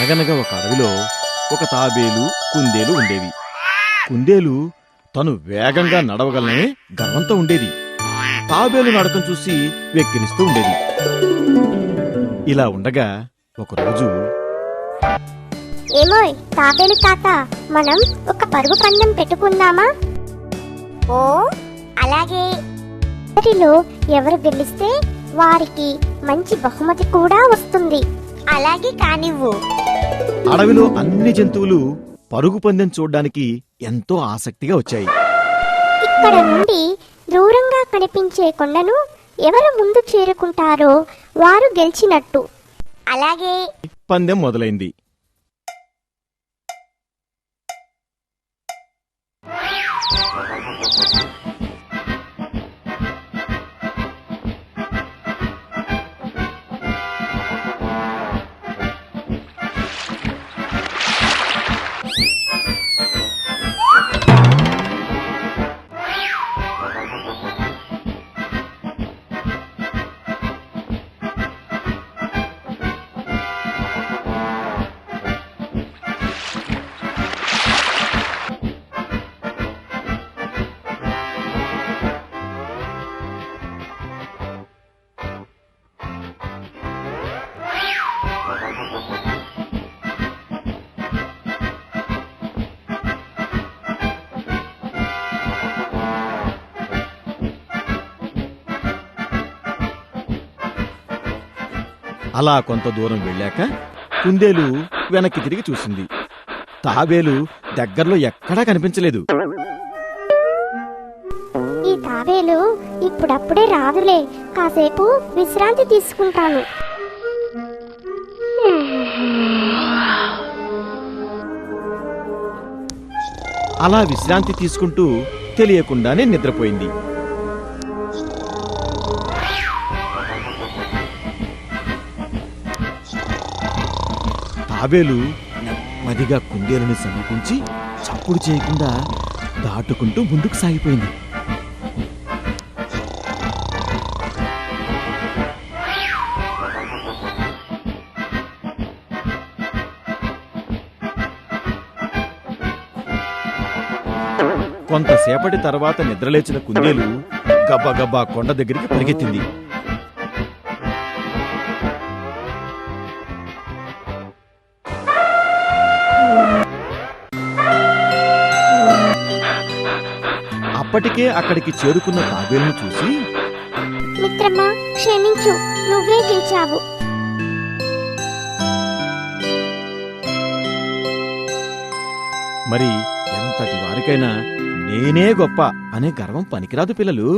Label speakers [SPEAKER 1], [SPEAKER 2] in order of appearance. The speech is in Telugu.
[SPEAKER 1] అనగనగా ఒక అడవిలో ఒక తాబేలు కుందేలు ఉండేవి. కుందేలు తను వేగంగా నడవగలనే గర్వంతో ఉండేది. తాబేలు నడకం చూసి వెక్కిరిస్తూ ఉండేది. ఇలా ఉండగా ఒకరోజు
[SPEAKER 2] ఏమోయ్ తాబేలు తాత మనం ఒక పరుగు పందెం పెట్టుకుందామా? ఓ అలాగే. వాటిలో ఎవరు గెలిస్తే వారికి మంచి బహుమతి కూడా వస్తుంది. అలాగే కానివ్వు.
[SPEAKER 1] అడవిలో అన్ని జంతువులు పరుగు పందెం చూడ్డానికి ఎంతో ఆసక్తిగా వచ్చాయి.
[SPEAKER 2] ఇక్కడ నుండి దూరంగా కనిపించే కొండను ఎవరు ముందు చేరుకుంటారో వారు గెలిచినట్టు. అలాగే
[SPEAKER 1] పందెం మొదలైంది. అలా కొంత దూరం వెళ్ళాక కుందేలు వెనక్కి తిరిగి చూసింది. తాబేలు దగ్గరలో ఎక్కడా కనిపించలేదు.
[SPEAKER 2] ఈ తాబేలు ఇప్పుడప్పుడే రాదులే. కాసేపు విశ్రాంతి తీసుకుంటాను.
[SPEAKER 1] అలా విశ్రాంతి తీసుకుంటూ తెలియకుండానే నిద్రపోయింది. తాబేలు నెమ్మదిగా కుందేలుని సమీపించి చప్పుడు చేయకుండా దాటుకుంటూ ముందుకు సాగిపోయింది. కొంతసేపటి తర్వాత నిద్రలేచిన కుందేలు గబ్బా గబ్బా కొండ దగ్గరికి పరిగెత్తింది. అప్పటికే అక్కడికి చేరుకున్న తాబేలును చూసి
[SPEAKER 2] మిత్రమా క్షమించు నువ్వే గెలిచావు.
[SPEAKER 1] మరి ఎంతటి వారికైనా నేనే గొప్ప అనే గర్వం పనికిరాదు పిల్లలు.